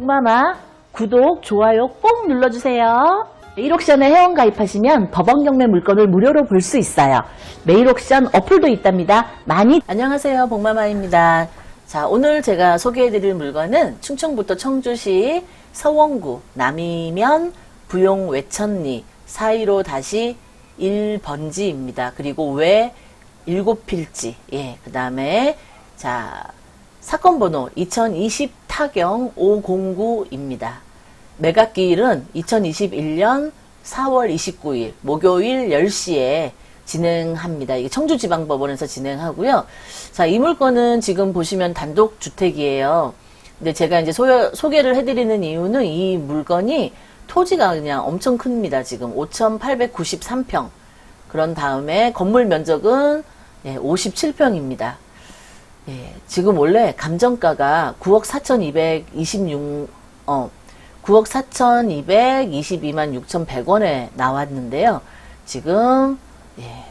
마마 구독, 좋아요 꼭 눌러주세요. 메일옥션에 회원 가입하시면 법원 경매 물건을 무료로 볼 수 있어요. 메일옥션 어플도 있답니다. 많이 안녕하세요, 복마마입니다. 자, 오늘 제가 소개해드릴 물건은 충청부터 청주시 서원구 남이면 부용 외천리 415다시 1번지입니다. 그리고 외 7필지. 예, 그 다음에 자 사건 번호 2020 타경 509입니다. 매각기일은 2021년 4월 29일 목요일 10시에 진행합니다. 이게 청주지방법원에서 진행하고요. 자, 이 물건은 지금 보시면 단독 주택이에요. 근데 제가 이제 소, 소개를 해드리는 이유는 이 물건이 토지가 그냥 엄청 큽니다. 지금 5,893평. 그런 다음에 건물 면적은 57평입니다. 예, 지금 원래 감정가가 9억 4,226, 어, 9억 4,222만 6,100원에 나왔는데요. 지금, 예,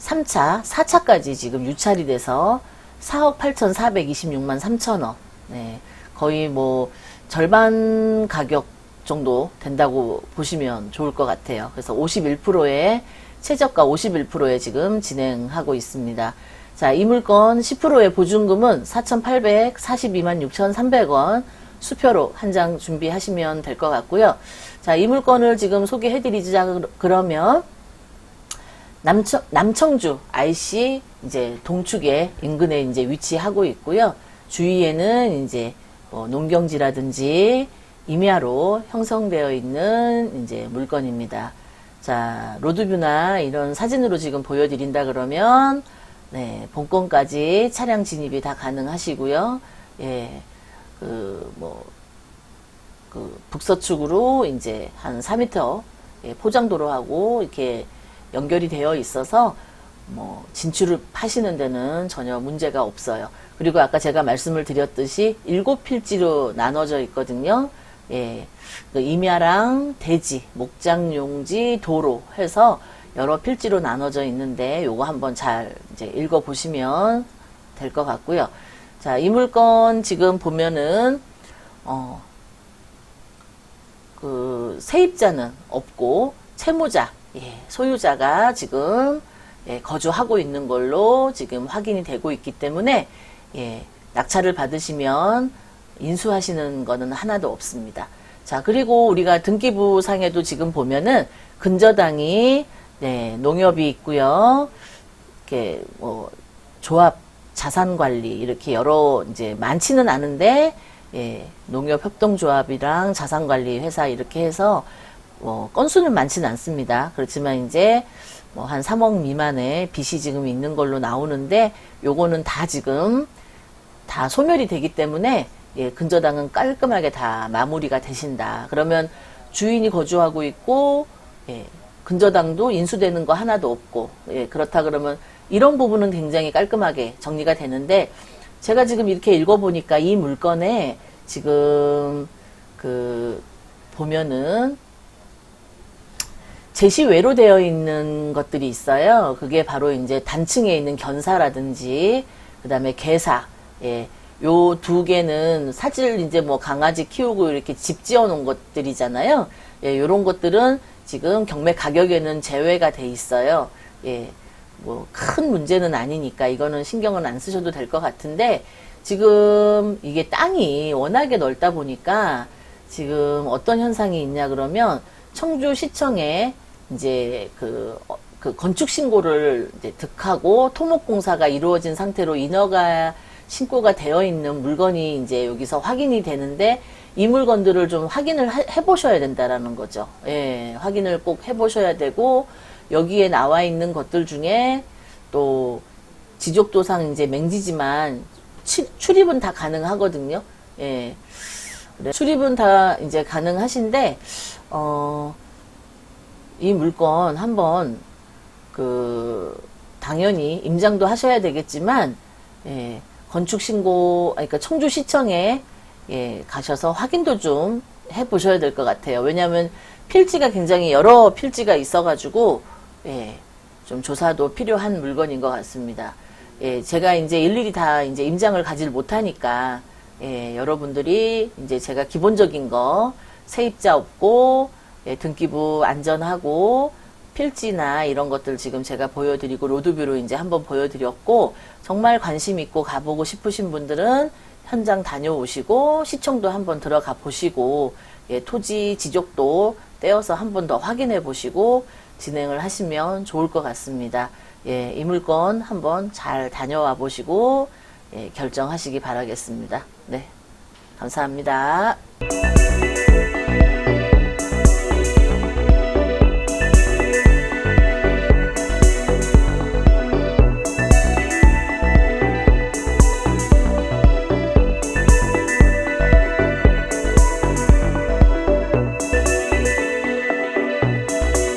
3차, 4차까지 지금 유찰이 돼서 4억 8,426만 3천원. 네, 거의 뭐, 절반 가격 정도 된다고 보시면 좋을 것 같아요. 그래서 51%의, 최저가 51%에 지금 진행하고 있습니다. 자, 이 물건 10%의 보증금은 4,842만 6,300원 수표로 한 장 준비하시면 될 것 같고요. 자, 이 물건을 지금 소개해드리자 그러면 남청, 남청주 IC 이제 동축에 인근에 이제 위치하고 있고요. 주위에는 이제 뭐 농경지라든지 임야로 형성되어 있는 이제 물건입니다. 자, 로드뷰나 이런 사진으로 지금 보여드린다 그러면 네, 본권까지 차량 진입이 다 가능하시고요. 예, 그, 뭐, 그, 북서축으로 이제 한 4m 예, 포장도로하고 이렇게 연결이 되어 있어서 뭐, 진출을 하시는 데는 전혀 문제가 없어요. 그리고 아까 제가 말씀을 드렸듯이 일곱 필지로 나눠져 있거든요. 예, 그 임야랑 대지, 목장용지, 도로 해서 여러 필지로 나눠져 있는데 요거 한번 잘 이제 읽어 보시면 될 것 같고요. 자, 이 물건 지금 보면은 어, 그 세입자는 없고 채무자, 예, 소유자가 지금 예, 거주하고 있는 걸로 지금 확인이 되고 있기 때문에 예, 낙찰을 받으시면 인수하시는 거는 하나도 없습니다. 자, 그리고 우리가 등기부 상에도 지금 보면은 근저당이 네, 농협이 있고요. 이렇게 뭐 조합 자산 관리 이렇게 여러 이제 많지는 않은데 예, 농협 협동조합이랑 자산 관리 회사 이렇게 해서 뭐 건수는 많지는 않습니다. 그렇지만 이제 뭐 한 3억 미만의 빚이 지금 있는 걸로 나오는데 요거는 다 지금 다 소멸이 되기 때문에 예, 근저당은 깔끔하게 다 마무리가 되신다. 그러면 주인이 거주하고 있고 예, 근저당도 인수되는 거 하나도 없고 예, 그렇다 그러면 이런 부분은 굉장히 깔끔하게 정리가 되는데 제가 지금 이렇게 읽어보니까 이 물건에 지금 그 보면은 제시외로 되어 있는 것들이 있어요. 그게 바로 이제 단층에 있는 견사라든지 그 다음에 개사 예. 요 두 개는 사실 이제 뭐 강아지 키우고 이렇게 집 지어 놓은 것들이잖아요. 예, 요런 것들은 지금 경매 가격에는 제외가 돼 있어요. 예. 뭐 큰 문제는 아니니까 이거는 신경은 안 쓰셔도 될 것 같은데 지금 이게 땅이 워낙에 넓다 보니까 지금 어떤 현상이 있냐 그러면 청주 시청에 이제 그, 어, 그 건축 신고를 이제 득하고 토목공사가 이루어진 상태로 인허가 신고가 되어 있는 물건이 이제 여기서 확인이 되는데 이 물건들을 좀 확인을 해 보셔야 된다라는 거죠. 예, 확인을 꼭 해 보셔야 되고 여기에 나와 있는 것들 중에 또 지적도상 이제 맹지지만 치, 출입은 다 가능하거든요. 예. 출입은 다 이제 가능하신데 어, 이 물건 한번 그 당연히 임장도 하셔야 되겠지만 예, 건축 신고 그러니까 청주시청에 예, 가셔서 확인도 좀 해보셔야 될 것 같아요. 왜냐하면 필지가 굉장히 여러 필지가 있어가지고 예, 좀 조사도 필요한 물건인 것 같습니다. 예, 제가 이제 일일이 다 이제 임장을 가질 못하니까 예, 여러분들이 이제 제가 기본적인 거 세입자 없고 예, 등기부 안전하고 필지나 이런 것들 지금 제가 보여드리고 로드뷰로 이제 한번 보여드렸고 정말 관심 있고 가보고 싶으신 분들은 현장 다녀오시고 시청도 한번 들어가 보시고 예, 토지 지적도 떼어서 한번 더 확인해 보시고 진행을 하시면 좋을 것 같습니다. 예, 이 물건 한번 잘 다녀와 보시고 예, 결정하시기 바라겠습니다. 네, 감사합니다.